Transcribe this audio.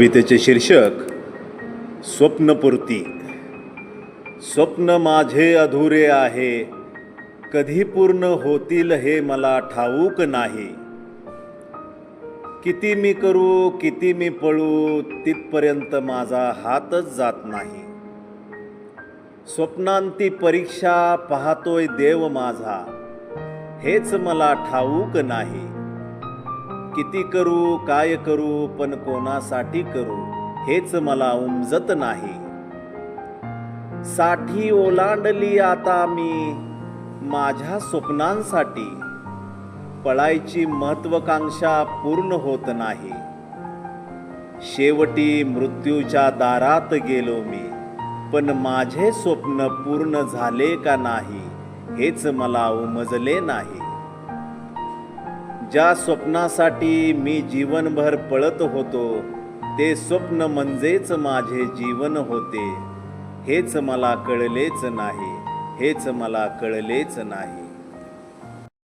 कवितेचे शीर्षक स्वप्नपूर्ती. स्वप्न माझे अधुरे आहे कधी पूर्ण होतील हे मला ठाऊक नाही. किती मी करू किती मी पळू तिथपर्यंत माझा हातच जात नाही. स्वप्नांती परीक्षा पाहतोय देव माझा हेच मला ठाऊक नाही. किती करू काय करू पण कोणासाठी करू हेच मला उमजत नाही. साठी ओलांडली आता मी माझ्या स्वप्नांसाठी. पळायची महत्वाकांक्षा पूर्ण होत नाही. शेवटी मृत्यूच्या दारात गेलो मी. पण माझे स्वप्न पूर्ण झाले का नाही हेच मला उमजले नाही. ज्या स्वप्नासाठी मी जीवनभर पळत होतो ते स्वप्न म्हणजेच माझे जीवन होते. हेच मला कळलेच नाही हेच मला कळलेच नाही.